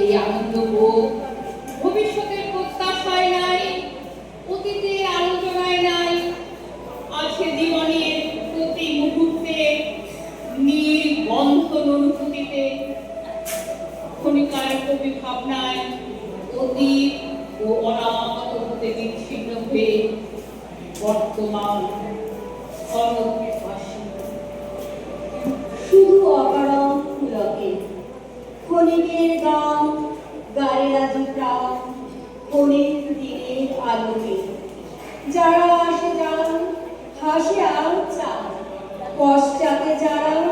এই আনন্দ ভোগ। ভবিষ্যতের প্রত্যাশায় নাই, অতীতে আলোচনায় নাই আছে জীবনের প্রতি মুহূর্তে নীল বন্ধন অনুভূতিতে ক্ষণিকার কবি ভাবনায় অতীত ও অনাগত হতে বিচ্ছিন্ন হয়ে বর্তমান অনন্ত ক্ষণিকের গান গায়ে রাজু প্রাণ ক্ষণিক দিনের আলোকে। যারা আসে যান হাসে আর চান পশ্চাতে যারা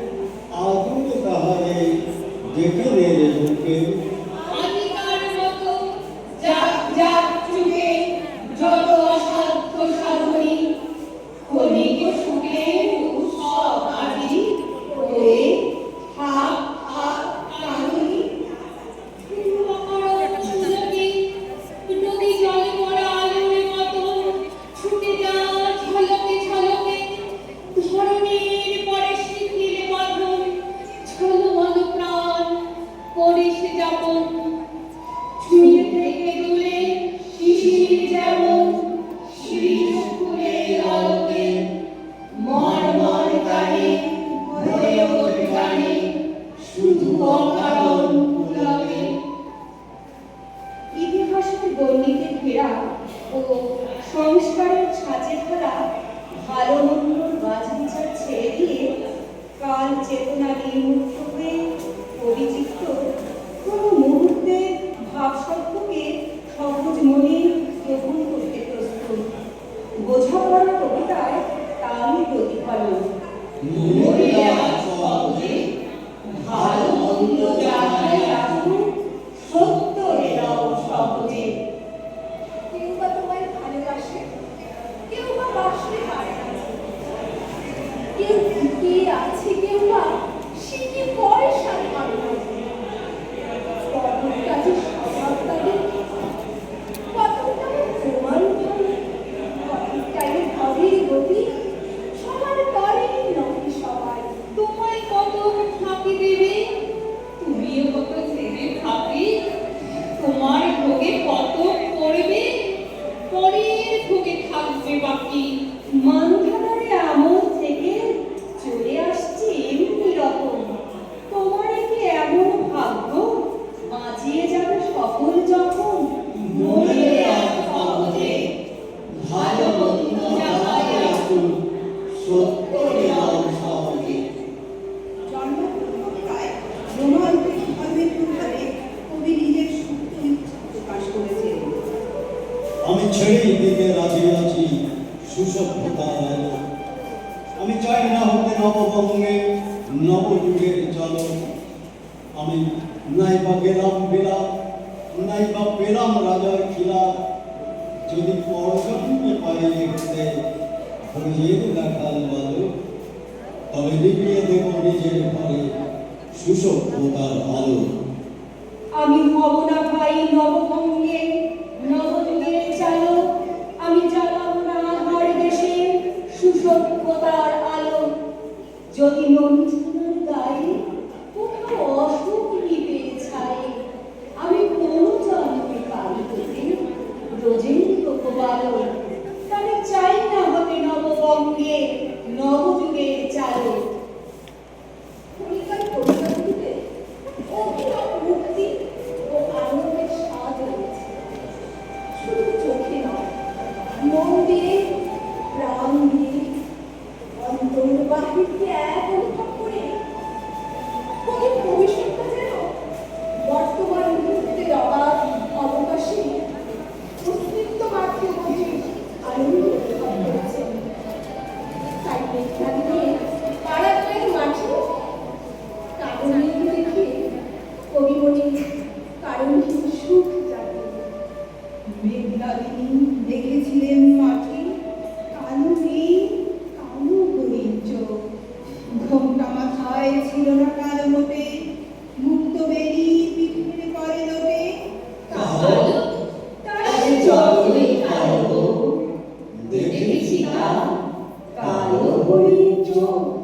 आधुनिक कहा जाए देखने लोगों के ভালো মন্দ বাজ বিচার ছেড়ে দিয়ে কাল চেতনা আমি ছেড়ে দিতে রাজি আছি সুসভ্যতার আমি চাই না হতে নববঙ্গে নবযুগের জল আমি নাই বা গেলাম বেলা নাই বা পেলাম রাজার খিলা যদি পরকাল ছড়িয়ে রাখাল বালু তবে নিবিয়ে দেব নিজের ঘরে সুসভ্যতার আলো। আমি হব না ভাই নবভঙ্গে, নবযুগের চালক। আমি চালাব না আমার দেশে সুসভ্যতার আলো। যদি মন Thank you. sono